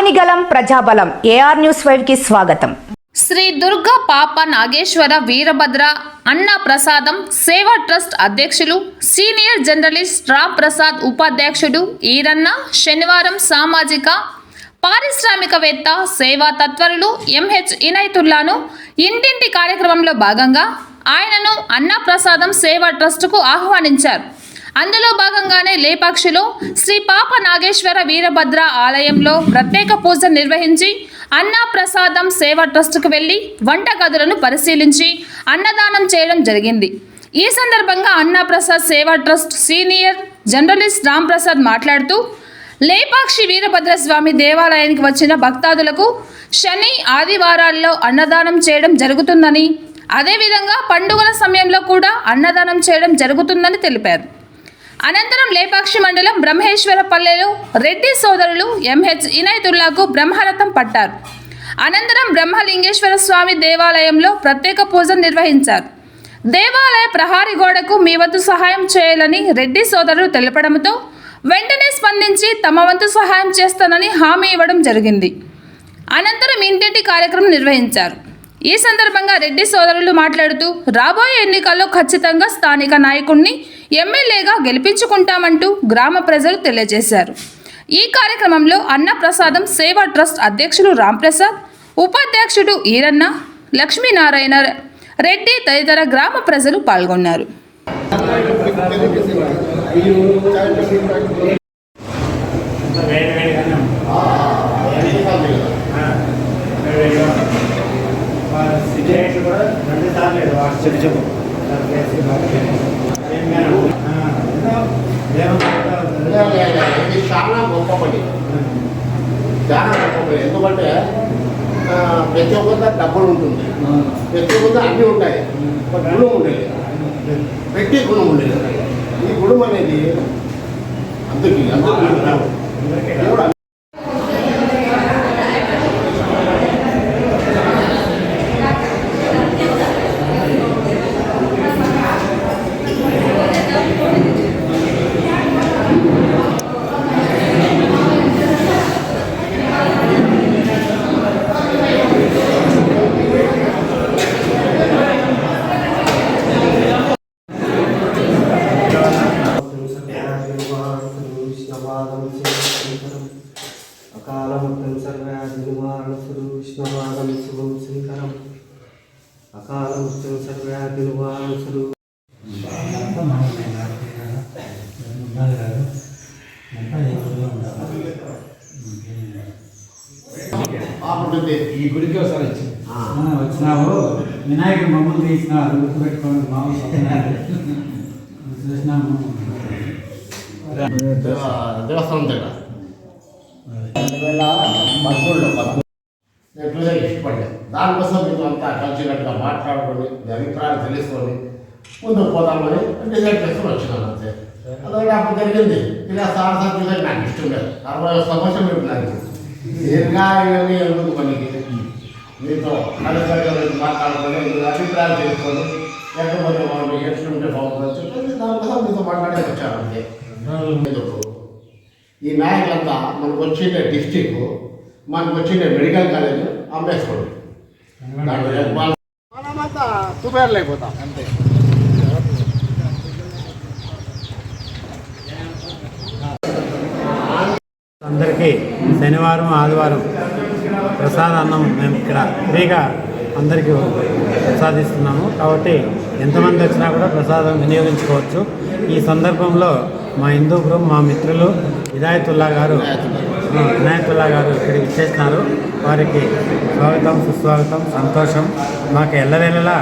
ఆగనిగలం ప్రజాబలం. AR news ఫైవ్కి స్వాగతం. శ్రీ దుర్గా పాప నాగేశ్వర వీరభద్ర అన్న ప్రసాదం సేవా ట్రస్ట్ అధ్యక్షులు సీనియర్ జర్నలిస్ట్ రామ్ ప్రసాద్ ఉపాధ్యక్షుడు ఈరన్న శనివారం సామాజిక పారిశ్రామికవేత్త సేవా తత్వరులు ఎంహెచ్ ఇనైతుల్లాను ఇంటింటి కార్యక్రమంలో భాగంగా ఆయనను అన్న ప్రసాదం సేవా ట్రస్టుకు ఆహ్వానించారు. అందులో భాగంగానే లేపాక్షిలో శ్రీ పాప నాగేశ్వర వీరభద్ర ఆలయంలో ప్రత్యేక పూజ నిర్వహించి అన్నా ప్రసాదం సేవా ట్రస్టుకు వెళ్ళి వంటగదులను పరిశీలించి అన్నదానం చేయడం జరిగింది. ఈ సందర్భంగా Annaprasad Seva trust senior journalist Ram Prasad మాట్లాడుతూ లేపాక్షి వీరభద్ర స్వామి దేవాలయానికి వచ్చిన భక్తాదులకు శని ఆదివారాల్లో అన్నదానం చేయడం జరుగుతుందని అదేవిధంగా పండుగల సమయంలో కూడా అన్నదానం చేయడం జరుగుతుందని తెలిపారు. అనంతరం లేపాక్షి మండలం బ్రహ్మేశ్వరపల్లెలో రెడ్డి సోదరులు ఎంహెచ్ ఇనైతుల్లాకు బ్రహ్మరథం పట్టారు. అనంతరం బ్రహ్మలింగేశ్వర స్వామి దేవాలయంలో ప్రత్యేక పూజ నిర్వహించారు. దేవాలయ ప్రహారీ గోడకు మీ వంతు సహాయం చేయాలని రెడ్డి సోదరులు తెలపడంతో వెంటనే స్పందించి తమ వంతు సహాయం చేస్తానని హామీ ఇవ్వడం జరిగింది. అనంతరం ఇంటింటి కార్యక్రమం నిర్వహించారు. ఈ సందర్భంగా రెడ్డి సోదరులు మాట్లాడుతూ రాబోయే ఎన్నికల్లో ఖచ్చితంగా స్థానిక నాయకుణ్ణి ఎమ్మెల్యేగా గెలిపించుకుంటామంటూ గ్రామ ప్రజలు తెలియజేశారు. ఈ కార్యక్రమంలో అన్నప్రసాదం సేవా ట్రస్ట్ అధ్యక్షులు రాంప్రసాద్ ఉపాధ్యక్షుడు ఈరన్న లక్ష్మీనారాయణ రెడ్డి తదితర గ్రామ ప్రజలు పాల్గొన్నారు. చెప్పు చెప్పు. ఇది చాలా గొప్ప పని. చాలా గొప్ప పని. ఎందుకంటే ప్రతి ఒక్కరితో డబ్బులు ఉంటుంది. ప్రతి ఒక్కరితో అన్నీ ఉంటాయి. గుణం ఉండేది. పెట్టి గుణం ఉండేది. ఈ గుణం అనేది అందుకే అందుకే దేవుడు అకాలముక్తం సర్వ్యాధినుమానసురు విష్ణువాదం శుభం శంకరం అకాలముక్తం సర్వ్యాధినుమానసురు బాగుంటుంది ఈ గుడికి ఒకసారి వచ్చింది. ఆ. వచ్చినావు వినాయకుడు మమ్మల్ని తీసినారు గుర్తుపెట్టుకోండి మామూలు చూసినాము దేవస్థానం దగ్గర నేను చూసే ఇష్టపడ్డాను దానికోసం మీకు అంతా కలిసినట్టుగా మాట్లాడుకొని మీ అభిప్రాయాలు తెలుసుకొని ముందుకు పోదామని డిసైడ్ చేసుకుని వచ్చినాను అంతే అదొకటి అప్పుడు జరిగింది ఇలా సార్ సార్ చూసే నాకు ఇష్టం లేదు అరవై సంవత్సరం మీకు నాకు దీర్ఘా ఇవన్నీ ఎందుకు మనకి మీతో కలిసి మాట్లాడుకొని మీ అభిప్రాయాలు తెలుసుకొని లేకపోతే మనం ఎట్లుంటే బాగుంటుందని చెప్పి దానికోసం మీతో మాట్లాడే వచ్చాను అంతే. ఈ నాయకులంతా మనకు వచ్చిన డిస్టిక్ మనకు వచ్చిన మెడికల్ కాలేజ్ అమ్మేసుకోండి మనమంతా అయిపోతాం అంతే. అందరికీ శనివారం ఆదివారం ప్రసాద అన్నం మేము ఇక్కడ ఫ్రీగా అందరికీ ప్రసాదిస్తున్నాము. కాబట్టి ఎంతమంది వచ్చినా కూడా ప్రసాదం వినియోగించుకోవచ్చు. ఈ సందర్భంలో మా హిందూపురం మా మిత్రులు హిదాయతుల్లా గారు ఆ, వినాయకుల్లా గారు ఇక్కడికి ఇచ్చేసినారు వారికి స్వాగతం సుస్వాగతం సంతోషం. మాకు ఎల్లవేళలా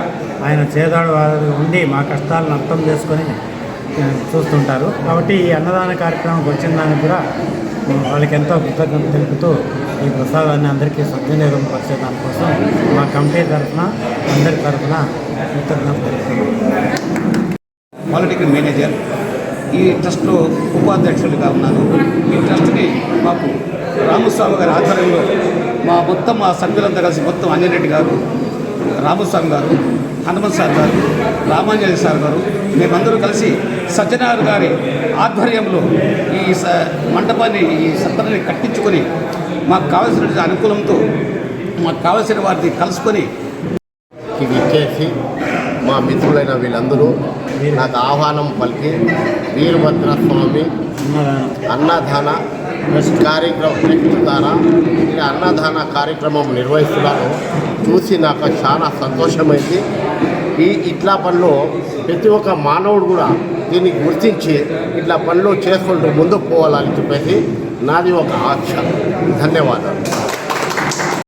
ఆయన చేదాడు వారు ఉండి మా కష్టాలను అర్థం చేసుకొని చూస్తుంటారు. కాబట్టి ఈ అన్నదాన కార్యక్రమంకి వచ్చిన దానికి కూడా వాళ్ళకి ఎంతో కృతజ్ఞత తెలుపుతూ ఈ ప్రసాదాన్ని అందరికీ సద్వినియోగం పరిచే దానికోసం మా కమిటీ తరఫున అందరి తరఫున కృతజ్ఞత తెలుపుతున్నాం. పాలిటికల్ మేనేజర్ ఈ ట్రస్ట్లో ఉపాధ్యక్షులుగా ఉన్నాను. ఈ ట్రస్ట్ని మాకు రామస్వామి గారి ఆధ్వర్యంలో మా మొత్తం మా సభ్యులంతా కలిసి మొత్తం అన్నిరెడ్డి గారు రామస్వామి గారు హనుమంత్ సార్ గారు రామాంజలి సార్ గారు మేమందరూ కలిసి సత్యనారాయణ గారి ఆధ్వర్యంలో ఈ స మండపాన్ని ఈ సత్తని కట్టించుకొని మాకు కావలసిన అనుకూలంతో మాకు కావలసిన వారిని కలుసుకొని ఇచ్చేసి మా మిత్రులైన వీళ్ళందరూ నాకు ఆహ్వానం పలికి. వీరభద్ర స్వామి అన్నదాన. కార్యక్రమం ట్రస్ట్ ద్వారా ఈ అన్నదాన కార్యక్రమం నిర్వహిస్తున్నాను. చూసి నాకు చాలా సంతోషమైంది. ఈ ఇట్లా పనులు ప్రతి ఒక్క మానవుడు కూడా దీన్ని గుర్తించి ఇట్లా పనులు చేసుకుంటూ ముందుకు పోవాలని చెప్పేసి నాది ఒక ఆశ. ధన్యవాదాలు.